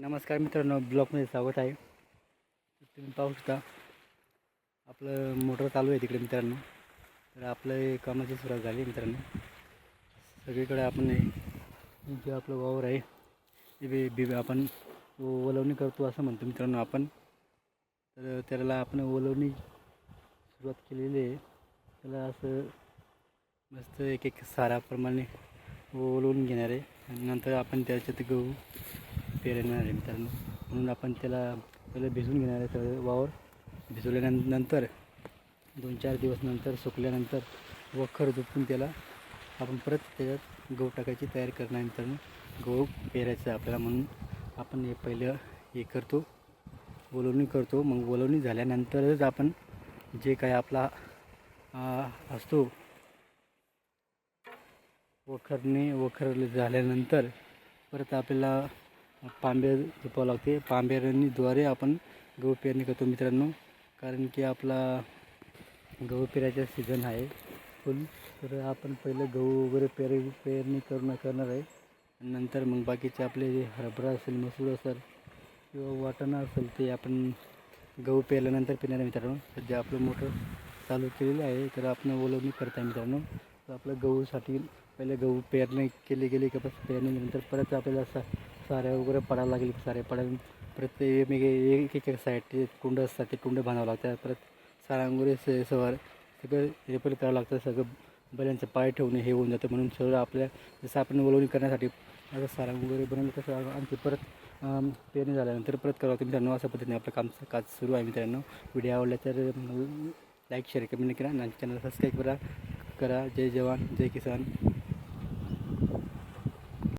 नमस्कार मित्रांनो ब्लॉकमध्ये स्वागत आहे. तुम्ही पाहू शकता आपलं मोटर चालू आहे तिकडे मित्रांनो. तर आपलं कामाची सुरुवात झाली मित्रांनो. सगळीकडे आपण जे आपलं वावर आहे ते बी बी आपण ओलवणी करतो असं म्हणतो मित्रांनो आपण. तर त्याला आपण ओलवणी सुरुवात केलेली आहे. त्याला असं मस्त एक एक साराप्रमाणे ओलवून घेणार आहे. आणि नंतर आपण त्याच्यात गहू पेरणार आहे मित्रांनो. म्हणून आपण त्याला पहिलं भिजून घेणार आहे सगळं वावर. भिजवल्यानंतर दोन चार दिवस नंतर सुकल्यानंतर वखर झोपून त्याला आपण परत त्याच्यात गहू टाकायची तयारी करणार मित्रांनो. गहू पेरायचं आपल्याला म्हणून. आपण हे पहिलं हे करतो. बोलवणी करतो. मग ओलवणी झाल्यानंतरच आपण जे काय आपला असतो. वखरणे वखर झाल्यानंतर परत आपल्याला पांबे झोपावं लागते. पांबेरणीद्वारे आपण गहू पेरणी करतो मित्रांनो. कारण की आपला गहू पेरायचा सीझन आहे. फुल. तर आपण पहिलं गहू वगैरे पेर पेरणी करून करणार आहे. नंतर मग बाकीचे आपले जे हरभरा असेल मसूर असेल किंवा वाटाणा असेल ते आपण गहू पेरल्यानंतर पेरणार आहे मित्रांनो. सध्या आपलं मोटर चालू केलेलं आहे. तर आपण ओलवणी करत आहे मित्रांनो. तर आपलं गहूसाठी पहिले गहू पेरणी केली गेली की पेरणीनंतर परत आपल्याला असं साऱ्या वगैरे पडायला लागेल सारे पडायला परत ते वेगवेगळे एक एक साईड ते कुंड असतात ते कुंड बांधावं लागतात परत साऱ्या वगैरे स सवार सगळं रिपेअर करावं लागतं सगळं बैलांचं पाय ठेवणे हे होऊन जातं म्हणून सगळं आपल्या जसं आपण वलवणी करण्यासाठी आता सारा वगैरे बनवलं तसं आणखी परत पेरणी झाल्यानंतर परत करावं लागतं. मित्रांनो अशा पद्धतीने आपलं काम काज सुरू आहे मित्रांनो. व्हिडिओ आवडला तर लाईक शेअर कमेंट करा. आणि चॅनल सबस्क्राईब करा. करा. जय जवान जय किसान.